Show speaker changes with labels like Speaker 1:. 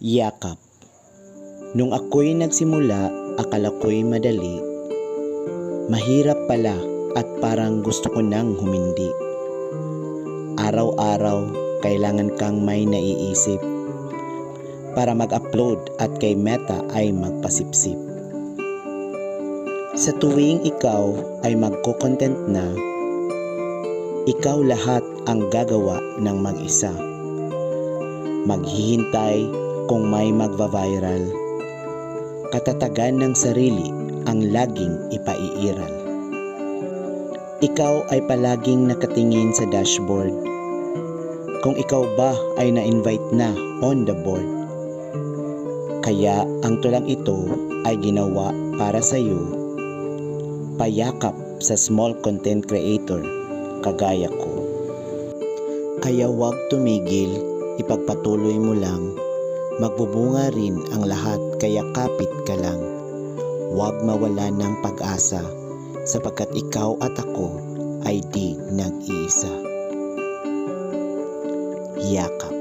Speaker 1: Yakap Nung ako'y nagsimula, akala ko'y madali. Mahirap pala at parang gusto ko nang humindi. Araw-araw, kailangan kang may naiisip para mag-upload at kay Meta ay magpasipsip. Sa tuwing ikaw ay magko-content na, ikaw lahat ang gagawa ng mag-isa. Maghihintay kung may magva-viral. Katatagan ng sarili ang laging ipaiiral. Ikaw ay palaging nakatingin sa dashboard. Kung ikaw ba ay na-invite na on the board. Kaya ang tulang ito ay ginawa para sa iyo. Payakap sa small content creator kagaya ko. Kaya huwag tumigil, ipagpatuloy mo lang. Magbubunga rin ang lahat kaya kapit ka lang. Huwag mawala ng pag-asa sapagkat ikaw at ako ay di nag-iisa. Yakap.